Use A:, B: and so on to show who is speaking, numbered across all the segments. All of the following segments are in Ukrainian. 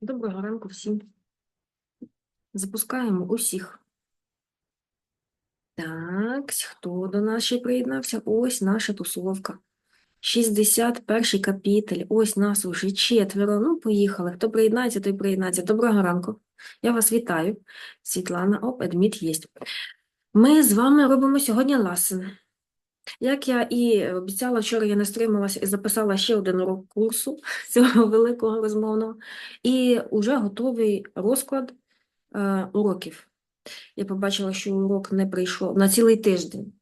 A: Доброго ранку всім. Запускаємо усіх. Так, хто до нас ще приєднався? Ось наша тусовка. 61 капітель. Ось нас уже четверо. Ну, поїхали. Хто приєднається, той приєднається. Доброго ранку. Я вас вітаю. Світлана, оп, адміт є. Ми з вами робимо сьогодні ласен. Як я і обіцяла, вчора я не стрималася і записала ще один урок курсу цього великого розмовного, і вже готовий розклад е, уроків. Я побачила, що урок не прийшов на цілий тиждень,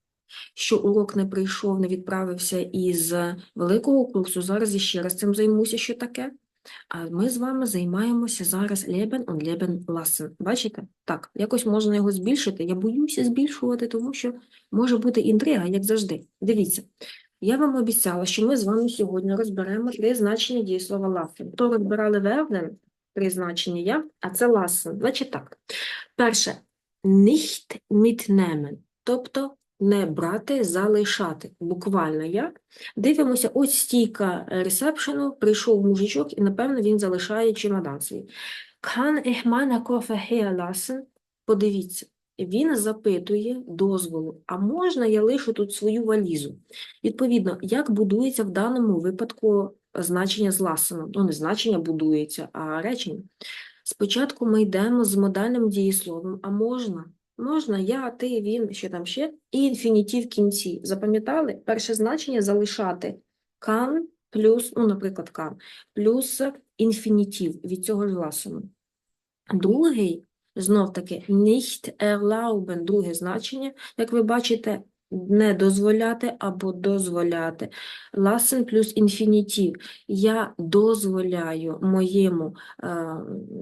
A: що урок не прийшов, не відправився із великого курсу. Зараз я ще раз цим займуся, що таке. Ми з вами займаємося зараз Leben und Leben lassen. Бачите? Так, якось можна його збільшити. Я боюся збільшувати, тому що може бути інтрига, як завжди. Дивіться, я вам обіцяла, що ми з вами сьогодні розберемо три значення дієслова lassen. То розбирали werden, три значення я, а це lassen. Значить так. Перше, nicht mitnehmen, тобто не брати, залишати. Буквально як. Дивимося, ось стійка е, ресепшену, прийшов мужичок, і, напевно, він залишає чемодан свій. Kann ich meine Koffer hier lassen? Подивіться, він запитує дозволу, а можна я лишу тут свою валізу? Відповідно, як будується в даному випадку значення з ласеном? Ну, не значення будується, а речення. Спочатку ми йдемо з модальним дієсловом, а можна? Можна я, ти, він, що там ще, і інфінітив в кінці. Запам'ятали? Перше значення залишати can плюс, ну, наприклад, can, плюс інфінітив від цього ж ласену. Другий, знов таки, nicht erlauben, друге значення, як ви бачите, не дозволяти або дозволяти. Lassen плюс інфінітів. Я дозволяю моєму, е,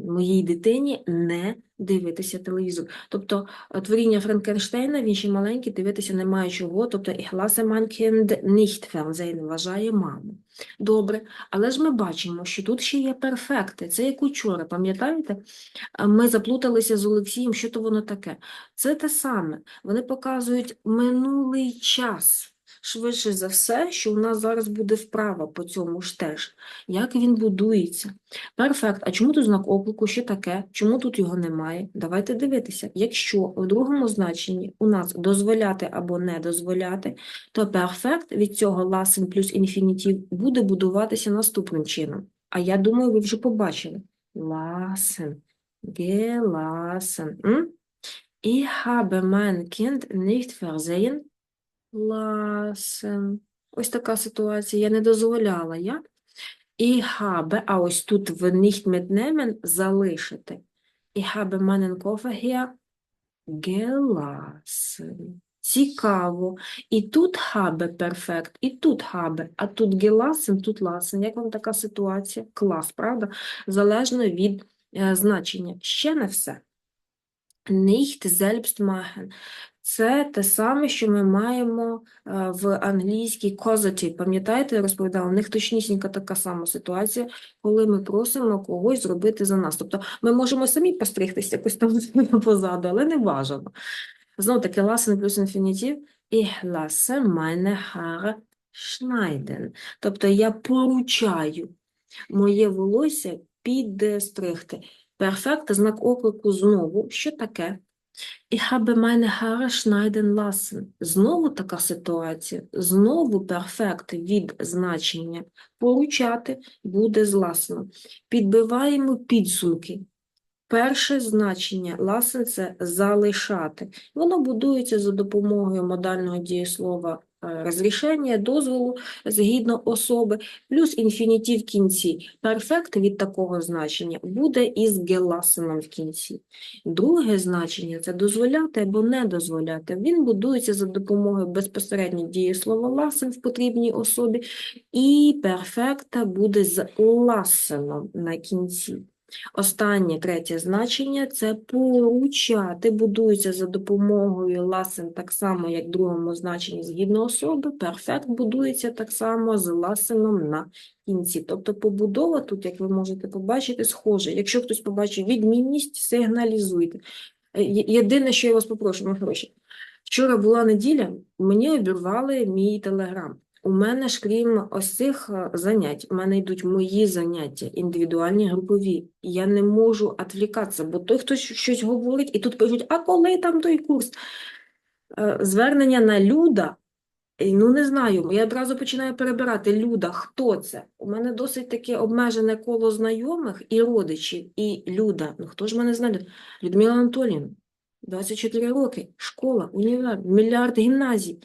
A: моїй дитині не дивитися телевізор. Тобто е, творіння Франкенштейна, він ще маленький, дивитися немає чого, тобто ich lasse mein Kind nicht Fernsehen, вважає маму. Добре, але ж ми бачимо, що тут ще є перфекти. Це як учора, пам'ятаєте? Ми заплуталися з Олексієм, що то воно таке. Це те саме. Вони показують минулий час. Швидше за все, що у нас зараз буде вправа по цьому ж теж. Як він будується? Перфект. А чому тут знак оклику? Що таке? Чому тут його немає? Давайте дивитися. Якщо в другому значенні у нас дозволяти або не дозволяти, то перфект від цього lassen плюс інфінітив буде будуватися наступним чином. А я думаю, ви вже побачили. Gelassen. М? Ich habe mein Kind nicht versehen lassen. Ось така ситуація. Я не дозволяла я. Ich habe, а ось тут в nicht mitnehmen залишити. Ich habe meinen Koffer hier. Цікаво. І тут habe перфект, і тут habe, а тут gelassen, тут lassen. Як вам така ситуація? Клас, правда? Залежно від е, значення. Ще не все. Nicht selbst. Це те саме, що ми маємо е, в англійській causative. Пам'ятаєте, я розповідала, у них точнісінька така сама ситуація, коли ми просимо когось зробити за нас. Тобто ми можемо самі постригтися якось там позаду, але не бажано. Знову таки, lassen плюс інфінітив. Ich lasse meine Haare schneiden. Тобто я поручаю моє волосся підстригти. Перфект, знак оклику знову. Що таке? Ich habe meine Haare schneiden lassen. Знову така ситуація. Знову перфект від значення поручати буде з lassen. Підбиваємо підсумки. Перше значення lassen – це залишати. Воно будується за допомогою модального дієслова розрішення, дозволу згідно особи, плюс інфінітив в кінці. Перфект від такого значення буде із геласеном в кінці. Друге значення – це дозволяти або не дозволяти. Він будується за допомогою безпосередньо дієслова ласен в потрібній особі, і перфекта буде з ласеном на кінці. Останнє, третє значення – це поручати, будується за допомогою ласен так само, як в другому значенні згідно особи. Перфект будується так само з ласеном на кінці. Тобто побудова тут, як ви можете побачити, схожа. Якщо хтось побачить відмінність, сигналізуйте. Е, Єдине, що я вас попрошу, мої гроші. Вчора була неділя, мені обірвали мій телеграм. У мене ж крім ось цих е, занять, у мене йдуть мої заняття, індивідуальні, групові. Я не можу відвлікатися, бо той хтось щось говорить, і тут пишуть, а коли там той курс? Е, Звернення на Люда, ну не знаю, я одразу починаю перебирати Люда, хто це? У мене досить таке обмежене коло знайомих і родичів, і Люда. Ну хто ж мене знає? Людмила Анатоліївна, 24 роки, школа, універ, мільярд гімназій.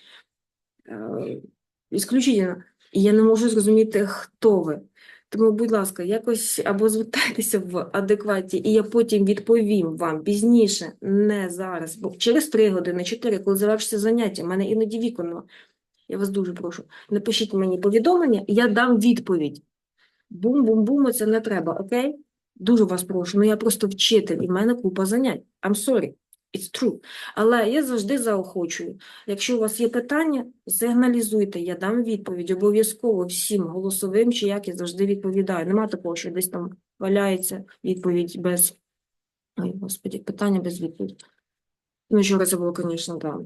A: Ісключительно. І я не можу зрозуміти, хто ви. Тому, будь ласка, якось або звертайтеся в адекваті, і я потім відповім вам пізніше, не зараз, бо через 3 години, 4, коли завершиться заняття, в мене іноді вікон нема. Я вас дуже прошу, напишіть мені повідомлення, я дам відповідь. Бум-бум-бум, це не треба, окей? Дуже вас прошу, ну я просто вчитель, і в мене купа занять. I'm sorry, it's true. Але я завжди заохочую. Якщо у вас є питання, сигналізуйте, я дам відповідь обов'язково всім голосовим, чи як я завжди відповідаю. Нема такого, що десь там валяється відповідь без. Ой, господі, питання без відповіді. Ну, вчора це було, звісно, да.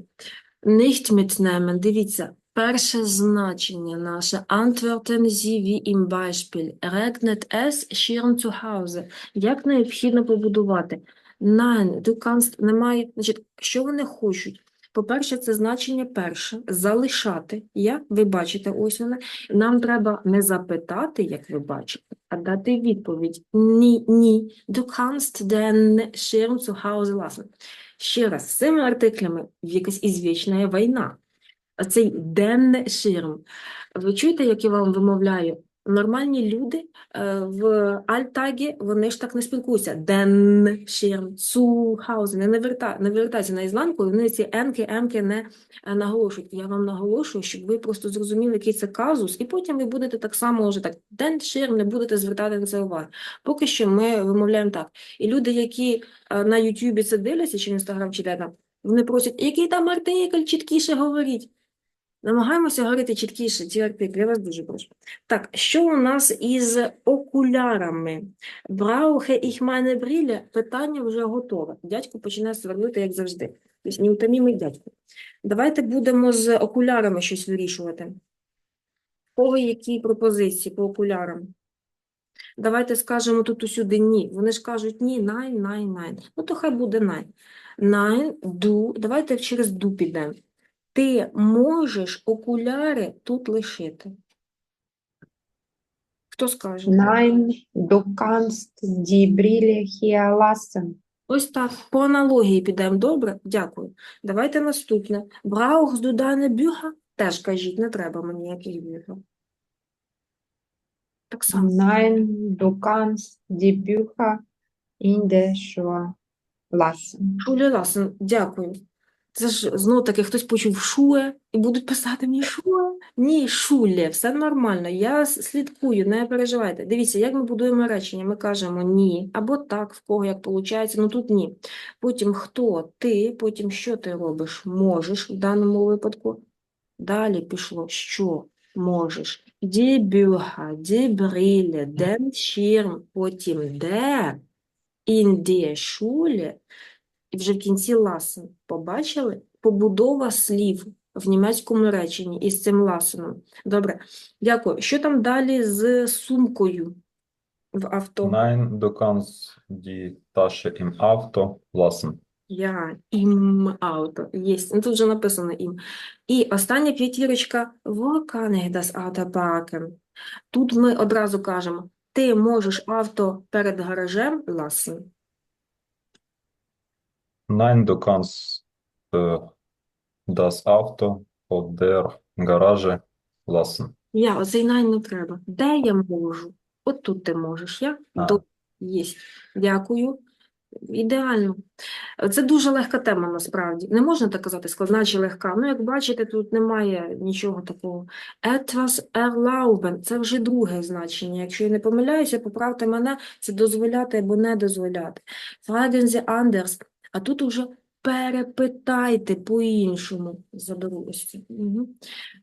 A: Nicht. Дивіться, перше значення наше. Antworten Sie wie im Beispiel. Regnet es, schirm zu Hause. Як необхідно побудувати? Nein, du kannst, немає, значить, що вони хочуть? По-перше, це значення перше, залишати. Я, ви бачите, ось воно. Нам треба не запитати, як ви бачите, а дати відповідь. Ні, ні. Du kannst den Schirm zu Hause lassen. Ще раз, з цими артиклями якась ізвічна війна. Цей денне ширм. Ви чуєте, як я вам вимовляю? Нормальні люди е, в Альтагі, вони ж так не спілкуються. Ден ширм, цу хаузе, не, верта, не вертайся на ісландку, вони ці енки, емки не е, наголошують. Я вам наголошую, щоб ви просто зрозуміли, який це казус, і потім ви будете так само вже так ден ширм, не будете звертати на це увагу. Поки що ми вимовляємо так. І люди, які е, на Ютубі це дивляться, чи в Інстаграм, чи де там, вони просять, який там артикль, чіткіше говоріть. Намагаємося говорити чіткіше ці артиклі, я вас дуже прошу. Так, що у нас із окулярами? Браухе ich meine Brille? Питання вже готове. Дядько починає сверлити, як завжди. Тобто неутомімий дядько. Давайте будемо з окулярами щось вирішувати. Кого які пропозиції по окулярам? Давайте скажемо тут усюди ні. Вони ж кажуть ні, найн, найн, найн. Ну, то хай буде найн. Найн, ду. Давайте через ду підемо. Ти можеш окуляри тут лишити. Хто скаже?
B: Nein, du kannst die Brille hier lassen.
A: Ось так, по аналогії підемо, добре? Дякую. Давайте наступне. Brauchst du deine Bücher? Теж кажіть, не треба мені ніяких бюcher. Так само.
B: Nein, du kannst die Bücher in der Schule lassen.
A: Шуле Ласен, дякую. Це ж знов таки хтось почув шуе і будуть писати мені шуе. Ні, шуле, все нормально. Я слідкую, не переживайте. Дивіться, як ми будуємо речення. Ми кажемо ні, або так, в кого як виходить, ну тут ні. Потім хто ти, потім що ти робиш? Можеш в даному випадку. Далі пішло, що можеш. Bücher, die Brille, den Schirm, потім де, der Schule, і вже в кінці ласен. Побачили? Побудова слів в німецькому реченні із цим ласеном. Добре, дякую. Що там далі з сумкою в авто?
C: Nein, du kannst die Tasche im Auto lassen.
A: Я ім ауто. Єсть. Ну, тут вже написано ім. І остання п'ятірочка das Auto parken? Тут ми одразу кажемо, ти можеш авто перед гаражем lassen.
C: Nein, du kannst äh, das Auto vor der Garage lassen.
A: Я, оцей най не треба. Де я можу? От тут ти можеш. Я
C: А.
A: до єсть. Дякую. Ідеально. Це дуже легка тема насправді. Не можна так казати, складна чи легка. Ну, як бачите, тут немає нічого такого. Etwas erlauben – це вже друге значення. Якщо я не помиляюся, поправте мене, це дозволяти або не дозволяти. Fragen Sie anders. А тут уже перепитайте по-іншому. Заберу.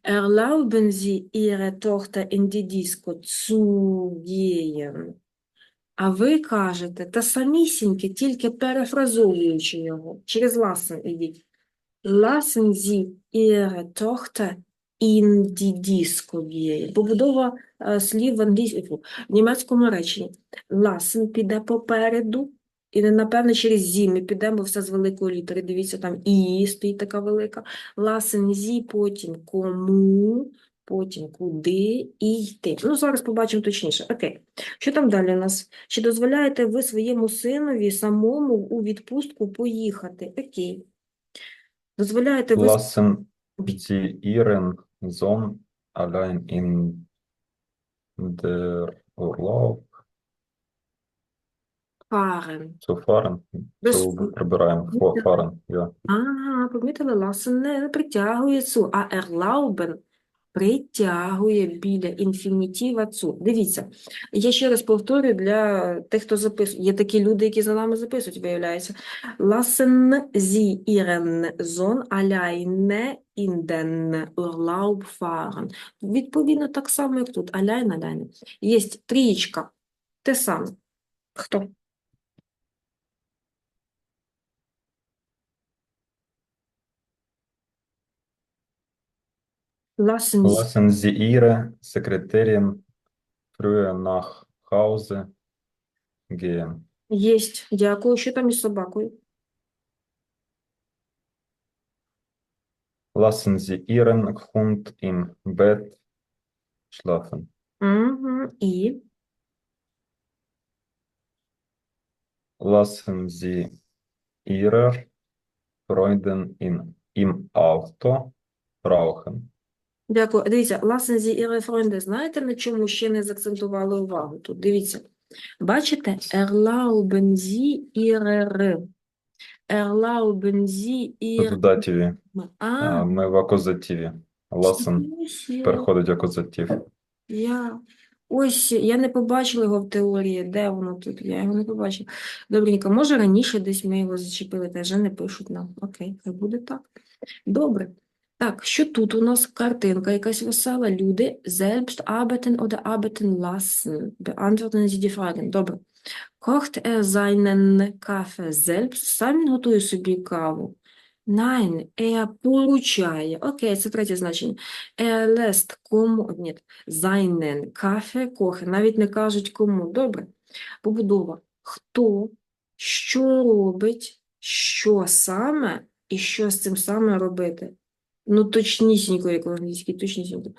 A: Erlauben Sie Ihre Tochter in die Disco zu gehen? А ви кажете, та самісіньке, тільки перефразовуючи його. Через ласен ідіть. Lassen Sie Ihre Tochter in die Disco gehen. Побудова е, слів в англійському, в німецькому реченні. Lassen піде попереду, і напевне через зі ми підемо, бо все з великої літери. Дивіться, там і стоїть така велика. Lassen зі, потім кому, потім куди і йти. Ну, зараз побачимо точніше. Окей. Що там далі у нас? Чи дозволяєте ви своєму синові самому у відпустку поїхати? Окей. Дозволяєте ви
C: Lassen Sie Ihren Sohn allein in der Urlaub
A: fahren?
C: zu fahren?
A: Без
C: Zu прибираємо фо- fahren, ja.
A: А, помітили, lassen не притягує цу, а erlauben притягує біля інфінітива цу. Дивіться, я ще раз повторюю для тих, хто записує. Є такі люди, які за нами записують, виявляється. Lassen Sie Ihren Sohn alleine in den Urlaub fahren. Відповідно, так само, як тут. Allein, alleine. Є трієчка. Те саме. Хто? Lassen Sie
C: Lassen Sie Ihre Sekretärin früher nach Hause gehen.
A: Єсть. Дякую. Що там із собакою?
C: Lassen Sie Ihren Hund im Bett schlafen.
A: Угу. І
C: Lassen Sie Ihre Freundin in, im Auto rauchen.
A: Дякую. Дивіться, lassen Sie Ihre Знаєте, на чому ще не заакцентували увагу тут? Дивіться. Бачите? Ihre Erlauben Sie
C: Тут в
A: Ihre
C: дативі,
A: А,
C: ми в акузативі.
A: Я-
C: переходить акузатив.
A: Я ось я не побачила його в теорії. Де воно тут? Я його не побачила. Добренько, може раніше десь ми його зачепили, вже не пишуть нам. Окей, хай буде так. Добре. Так, що тут у нас картинка якась весела. Люди selbst arbeiten oder arbeiten lassen. Beantworten Sie die Fragen. Добре. Kocht er seinen Kaffee selbst? Сам готує собі каву? Nein, er поручає. Окей, це третє значення. Er lässt кому, ні, seinen Kaffee kochen. Навіть не кажуть кому. Добре. Побудова. Хто, що робить, що саме і що з цим саме робити. Ну, точнісінько, як в англійській, точнісінько.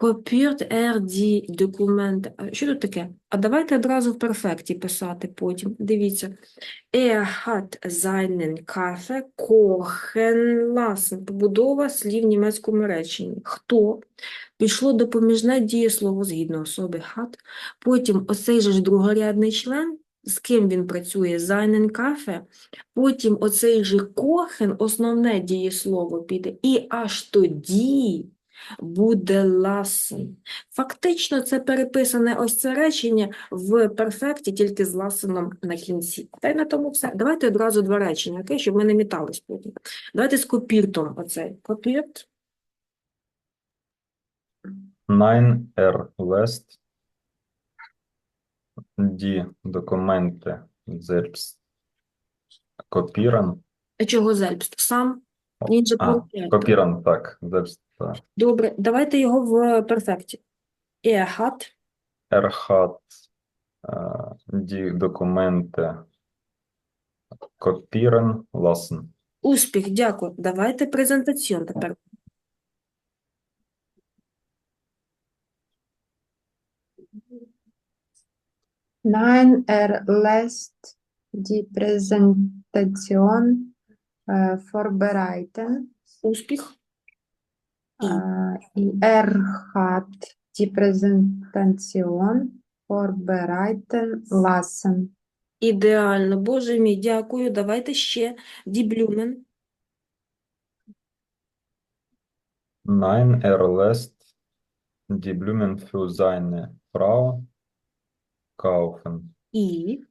A: Die Dokumente. А Що тут таке? А давайте одразу в перфекті писати потім. Дивіться. Er hat seinen Kaffee kochen. Побудова слів в німецькому реченні. Хто? Пішло допоміжне дієслово згідно особи hat. Потім оцей же ж другорядний член, з ким він працює, seinen Kaffee. Потім оцей же kochen, основне дієслово піде. І аж тоді буде lassen. Фактично, це переписане ось це речення в перфекті, тільки з ласеном на кінці. Та й на тому все. Давайте одразу два речення, окей, щоб ми не мітались потім. Давайте з копіртом оцей. Копірт.
C: Nein, er lässt Dokumente selbst kopieren.
A: А чого зельбст? Сам? Він же
C: А, kopieren, так, selbst. так.
A: Добре, давайте його в перфекті. Er hat.
C: Er hat äh, die Dokumente kopieren.
A: Успіх, дякую. Давайте презентаціон тепер.
B: Nein, er lässt die Präsentation äh, vorbereiten.
A: Успіх.
B: Äh, er hat die Präsentation vorbereiten lassen.
A: ідеально. Боже мій, дякую. Давайте ще. Діблюмен.
C: Nein, er lässt die Blumen für seine Frau kaufen.
A: І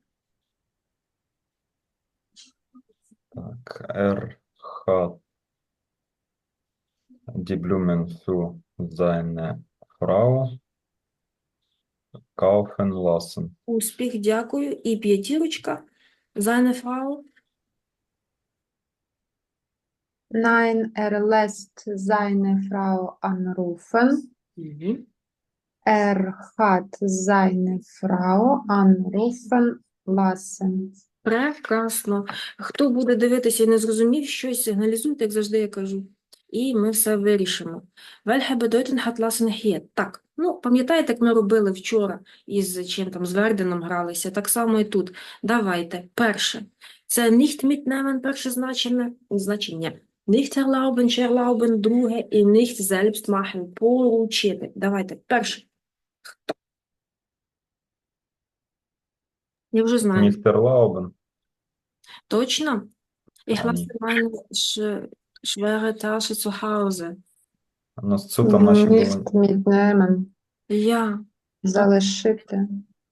C: Так, er hat die Blumen für seine Frau kaufen lassen.
A: успіх, дякую. І п'ятірочка. Seine Frau.
B: Nein, er lässt seine Frau anrufen.
A: Мгм.
B: Er hat seine Frau anrufen.
A: Прекрасно. Хто буде дивитися і не зрозумів щось, сигналізуйте, як завжди я кажу. І ми все вирішимо. Welche Bedeutung hat? Так, ну, пам'ятаєте, як ми робили вчора із чим там, з Верденом гралися? Так само і тут. Давайте. Перше. Це nicht перше значення, значення. Nicht erlauben, друге, і nicht selbst поручити. Давайте. Перше. Я вже знаю.
C: Нідерлауben.
A: Точно? Ich lasse meine sch schwere Tasche zu Hause.
C: У нас цу там наші були.
B: Nicht mitnehmen.
A: Я,
B: Залишити.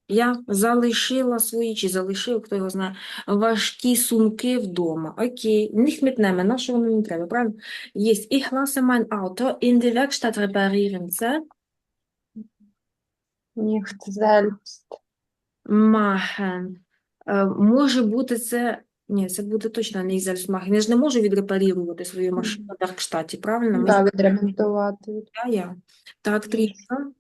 A: я залишила свої, чи залишив, хто його знає, важкі сумки вдома. Окей, nicht mitnehmen, на що воно не треба, правильно? Єсть. Ich lasse mein Auto in die Werkstatt reparieren. Це
B: Nicht selbst.
A: machen. Е, Може бути це, ні, це буде точно не selbst machen. Я ж не можу відрепарувати свою машину в Werkstatt, правильно? Ми
B: Да, відремонтувати.
A: Я, я. Так, трійка.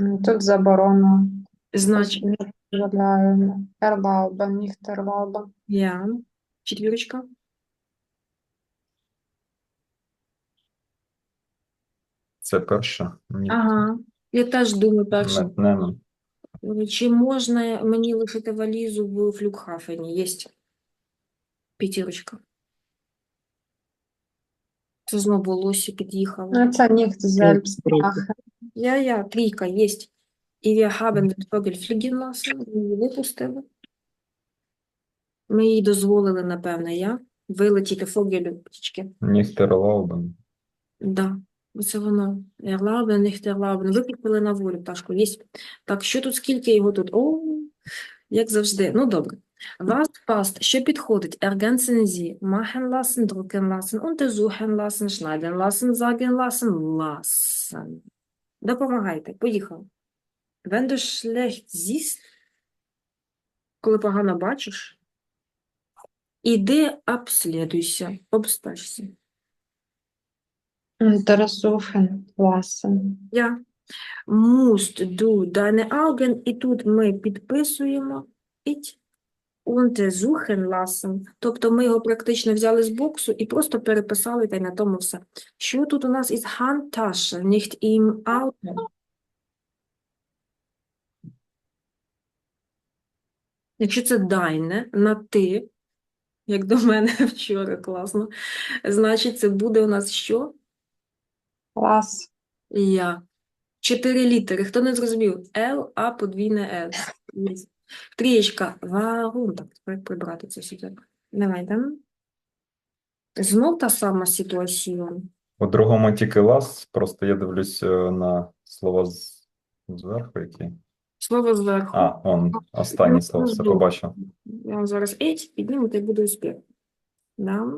B: М, Тут заборона.
A: Значить,
B: дозволяємо. Erlauben, nicht erlauben.
A: я. Четвірочка.
C: Це перше. Ні.
A: Ага. Я теж думаю перше.
C: Метнемен.
A: Чи можна мені лишити валізу в флюгхафені? Єсть. П'ятірочка. Це знову волосся під'їхало.
B: Ну, Це selbst machen.
A: Я, я, трійка, єсть. І wir haben den Vogel fliegen lassen. Ми її випустили. Ми їй дозволили, напевне, я, вилетіти фогелю птічки.
C: Нідерлауben.
A: Да, оце воно. Erlauben, nicht erlauben. Випустили на волю пташку. Єсть. Так, що тут, скільки його тут? О, як завжди. Ну, добре. Was passt, що підходить? Ergänzen Sie, machen lassen, drucken lassen, untersuchen. Допомагайте. Поїхали. Wenn du коли погано бачиш, іди обслідуйся, обстежся.
B: Untersuchen lassen.
A: Я musst du deine Augen, і тут ми підписуємо it untersuchen lassen. Тобто ми його практично взяли з боксу і просто переписали, та й на тому все. Що тут у нас із Handtasche, nicht im Auto? Якщо це дайне на ти, як до мене вчора класно, значить це буде у нас що?
B: Lass.
A: Я. Чотири літери. Хто не зрозумів? Л, А, подвійне. Є. Трієчка. Варун. Так, тепер прибрати це сюди. Давайте. Знов та сама ситуація.
C: У другому тільки лас, просто я дивлюсь е, на слова з... зверху, які.
A: Слово зверху.
C: А, он, останнє слово, все побачив.
A: Я вам зараз еть, підніму, та й буде успіх. Да.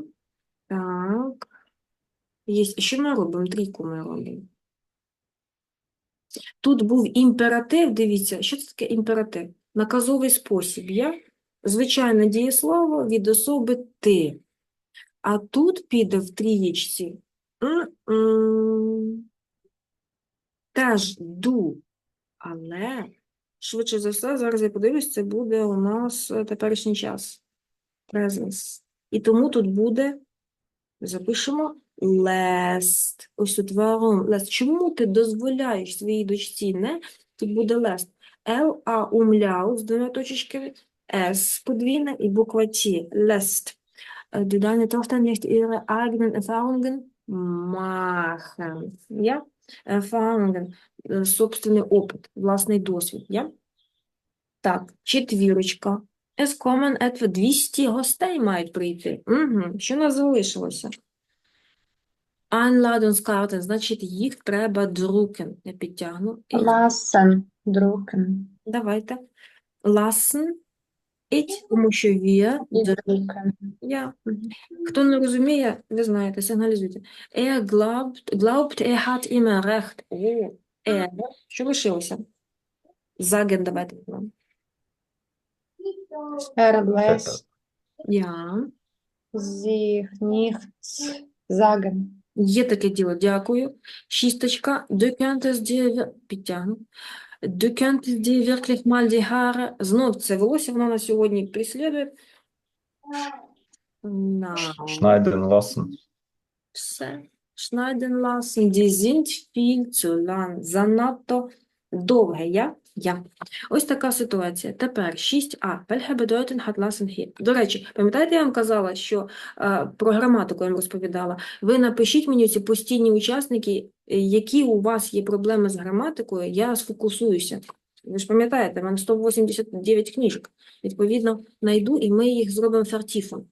A: Так. Є. Що ми робимо? Трійку ми робимо. Тут був імператив, дивіться, що це таке імператив? Наказовий спосіб. Я? Звичайне дієслово від особи ти. А тут піде в трієчці теж ду. Але, швидше за все, зараз я подивлюсь, це буде у нас теперішній час. Presence. І тому тут буде, запишемо, lest. Ось тут warum. Lest. Чому ти дозволяєш своїй дочці не? Тут буде lest. L, А, умляу з двома точечками, S подвійна і буква. Lest. Äh, Du deine Tochter nicht ihre eigenen Erfahrungen machen. Ja? Erfahrungen. Собственний опит, власний досвід. Я? Так, четвірочка. Kommen etwa 200 гостей мають прийти. Угу. Що нас залишилося? Einladungskarten, значить, їх треба drucken. Я підтягну.
B: Lassen. Drucken.
A: давайте. Lassen. It, тому що wir
B: drucken.
A: Ja. Хто не розуміє, ви знаєте, сигналізуйте. Er glaubt, glaubt, er hat immer recht. О, er. Що лишилося? Sagen, давайте. нам.
B: Er lässt.
A: Я.
B: sich nichts sagen.
A: Є таке діло, дякую. Шісточка. Du könntest dir... wir- Підтягну. Du könntest dir wirklich mal die Haare... Знов це волосся, воно на сьогодні прислідує. На.
C: Schneiden lassen.
A: Все. Schneiden lassen. Die sind viel zu lang. Занадто довге. Я? Я. Ось така ситуація. Тепер 6а. Welche Bedeutung hat lassen hier? До речі, пам'ятаєте, я вам казала, що е, про граматику я вам розповідала. Ви напишіть мені ці постійні учасники, е, які у вас є проблеми з граматикою, я сфокусуюся. Ви ж пам'ятаєте, в мене 189 книжок. Відповідно, найду і ми їх зробимо фертіфом.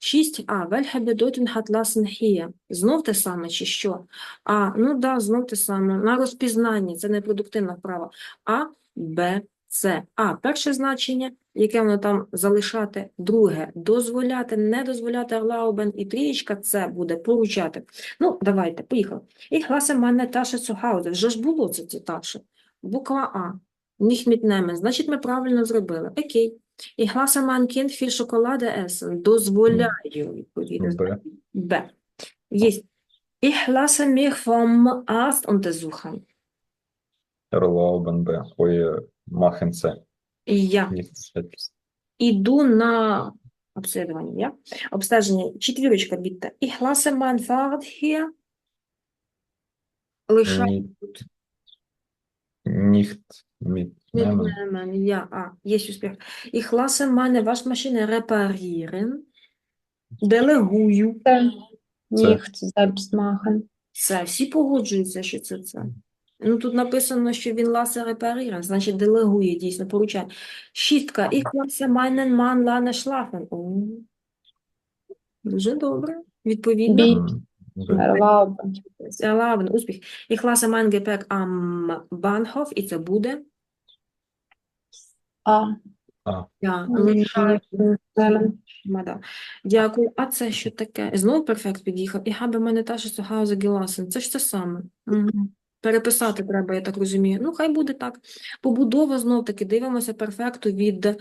A: 6а. Welche Bedeutung hat lassen hier? Знов те саме чи що? А, ну да, знов те саме. На розпізнанні, це не продуктивна вправа. А, Б, С. А, перше значення, яке воно там залишати. Друге, дозволяти, не дозволяти erlauben. І трієчка, це буде поручати. Ну, давайте, поїхали. Lasse meine Tasche zu Hause. Вже ж було це ці Tasche. Буква А. Mitnehmen. Значить, ми правильно зробили. Окей. Lasse mein Kind viel Schokolade essen. Дозволяю, відповідно.
C: Б.
A: Б. Есть. Ich lasse mich vom Arzt untersuchen.
C: B. Ой, е, machen C.
A: Я іду на обстеження. Я? Обстеження. Четвірочка бітта. Mein Fahrrad hier. Лишаю
C: Ні.
A: тут.
C: Mitnehmen.
A: Mitnehmen. Я. А, є успіх. Ich lasse meine Waschmaschine reparieren. Делегую.
B: Nicht selbst machen.
A: Це всі погоджуються, що це це. Ну, тут написано, що він ласе репаріре, значить делегує, дійсно, поручає. Шістка. Lasse meinen Mann lange schlafen. О, Дуже добре. Відповідно, успіх. Ich lasse mein Gepäck am Bahnhof, і це буде.
B: А.
A: Я лишаю. Мада. Дякую. А це що таке? Знову перфект під'їхав. І habe meine Tasche zu Hause gelassen. Це ж те саме. Мгм. Переписати треба, я так розумію. Ну, хай буде так. Побудова знов-таки. Дивимося перфекту від...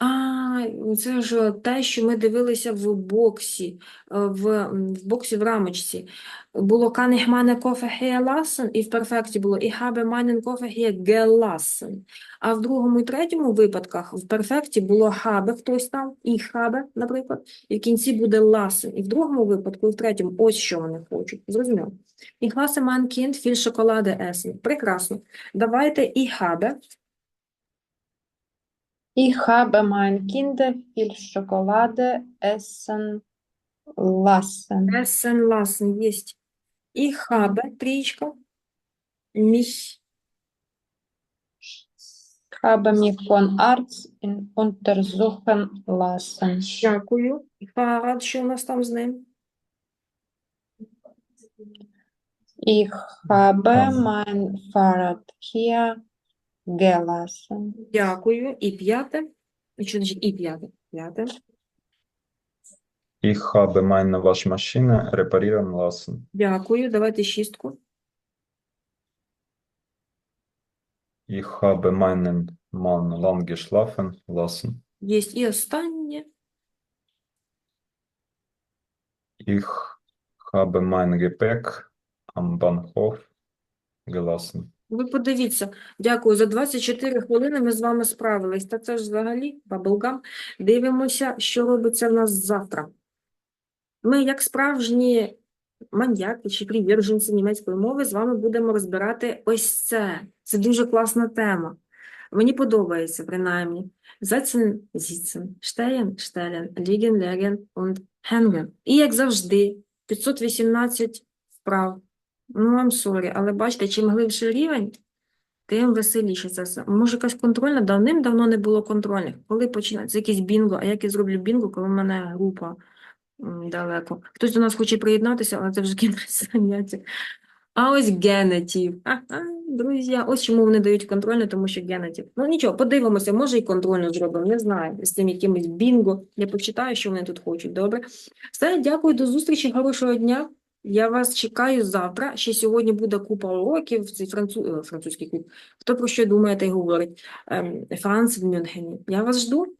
A: А, це ж те, що ми дивилися в боксі, е, в, в боксі в рамочці. Було hier lassen? І в перфекті було habe meinen Koffer hier. А в другому і третьому випадках в перфекті було habe хтось там, і habe, наприклад, і в кінці буде lassen. І в другому випадку, і в третьому, ось що вони хочуть. Зрозуміло. Ich lasse mein Kind viel Schokolade essen. Прекрасно. Давайте і habe.
B: Ich habe mein Kind viel Schokolade essen lassen.
A: Essen lassen єсть. Ich habe, трієчка. Mich.
B: habe mich von Arzt in- untersuchen lassen.
A: Дякую. Парад, що у нас там з ним?
B: Ich habe mein Fahrrad hier gelassen.
A: Дякую. І п'яте. І що значить і п'яте? П'яте.
C: Ich habe meine Waschmaschine reparieren lassen.
A: Дякую. Давайте шістку.
C: Ich habe meinen Mann lang geschlafen lassen.
A: Єсть і останнє.
C: Ich habe mein Gepäck Bahnhof gelassen.
A: Ви подивіться, дякую. За 24 хвилини ми з вами справились. Та це ж взагалі баблгам. Дивимося, що робиться в нас завтра. Ми, як справжні маньяки чи приверженці німецької мови, з вами будемо розбирати ось це. Це дуже класна тема. Мені подобається, принаймні. Setzen, sitzen, stehen, stellen, liegen, legen und hängen. І, як завжди, 518 вправ. Ну, I'm sorry, але бачите, чим глибший рівень, тим веселіше це все. Може, якась контрольна? Давним-давно не було контрольних. Коли починається якийсь бінго, а як я зроблю бінго, коли в мене група далеко. Хтось до нас хоче приєднатися, але це вже кінець заняття. А ось генетів. Ага, друзі, ось чому вони дають контрольне, тому що генетів. Ну нічого, подивимося, може і контрольну зробимо, не знаю, з тим якимось бінго. Я почитаю, що вони тут хочуть, добре? Все, дякую, до зустрічі, хорошого дня. Я вас чекаю завтра. Ще сьогодні буде купа уроків, цей француз... французький клуб. Хто про що думає та й говорить? Ем, Франц в Мюнхені. Я вас жду.